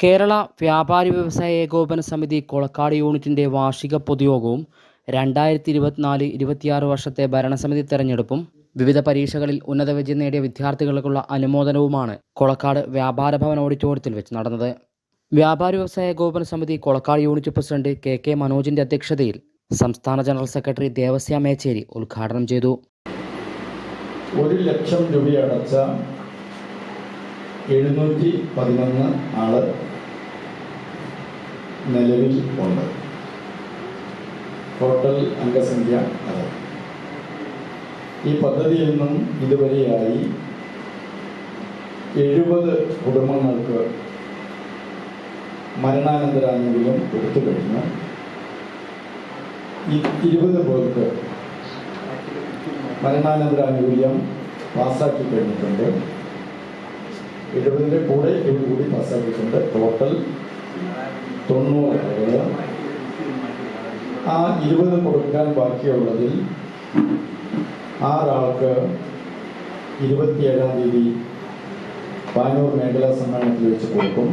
കേരള വ്യാപാരി വ്യവസായ ഏകോപന സമിതി കൊളക്കാട് യൂണിറ്റിന്റെ വാർഷിക പൊതുയോഗവും രണ്ടായിരത്തി ഇരുപത്തിനാല് ഇരുപത്തിയാറ് വർഷത്തെ ഭരണസമിതി തെരഞ്ഞെടുപ്പും വിവിധ പരീക്ഷകളിൽ ഉന്നത വിജയം നേടിയ വിദ്യാർത്ഥികൾക്കുള്ള അനുമോദനവുമാണ് കൊളക്കാട് വ്യാപാര ഭവൻ ഓഡിറ്റോറിയത്തിൽ വെച്ച് നടന്നത്. വ്യാപാരി വ്യവസായ ഏകോപന സമിതി Kolakkad unit president K K മനോജിന്റെ അധ്യക്ഷതയിൽ സംസ്ഥാന ജനറൽ സെക്രട്ടറി ദേവസ്യ മേച്ചേരി ഉദ്ഘാടനം ചെയ്തു. ഒരു ലക്ഷം രൂപയടച്ച എഴുന്നൂറ്റി പതിനൊന്ന് ആൾ നിലവിൽ ഉണ്ട്. ടോട്ടൽ അംഗസംഖ്യ അത്. ഈ പദ്ധതിയിൽ നിന്നും ഇതുവരെയായി എഴുപത് കുടുംബങ്ങൾക്ക് മരണാനന്തരാനുകൂല്യം കൊടുത്തു കഴിഞ്ഞു. ഇരുപത് പേർക്ക് മരണാനന്തരാനുകൂല്യം പാസ്സാക്കി കഴിഞ്ഞിട്ടുണ്ട്. എഴുപതിന്റെ കൂടെ ഇത് കൂടി പാസ്സാക്കിയിട്ടുണ്ട് ടോട്ടൽ തൊണ്ണൂറ് ആളുകൾ ആ ഇരുപത് കൊടുക്കാൻ ബാക്കിയുള്ളതിൽ ആറാൾക്ക് ഇരുപത്തിയേഴാം തീയതി പാനൂർ മേഖലാ സമ്മേളനത്തിൽ വെച്ച് കൊടുക്കും.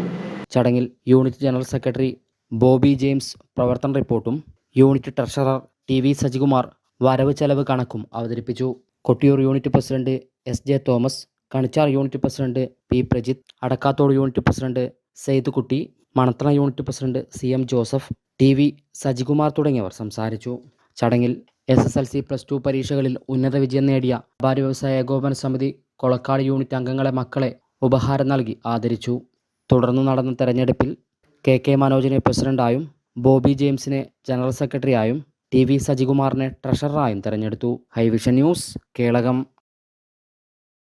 ചടങ്ങിൽ unit general secretary Bobby James പ്രവർത്തന റിപ്പോർട്ടും unit treasurer T V Sajikumar വരവ് ചെലവ് കണക്കും അവതരിപ്പിച്ചു. Kottiyoor unit president S J Thomas Kanichar unit president P Prajith Adakkathode unit president Sayed Kutty Manathana unit president C M Joseph T V Sajikumar തുടങ്ങിയവർ സംസാരിച്ചു. ചടങ്ങിൽ S S L C plus two പരീക്ഷകളിൽ ഉന്നത വിജയം നേടിയ വ്യാപാര വ്യവസായ ഏകോപന സമിതി കൊളക്കാട് യൂണിറ്റ് അംഗങ്ങളെ മക്കളെ ഉപഹാരം നൽകി ആദരിച്ചു. തുടർന്ന് നടന്ന തെരഞ്ഞെടുപ്പിൽ കെ കെ മനോജിനെ പ്രസിഡന്റായും ബോബി ജെയിംസിനെ ജനറൽ സെക്രട്ടറിയായും ടി വി സജികുമാറിനെ ട്രഷററായും തെരഞ്ഞെടുത്തു. Hi Vision news Kelakam.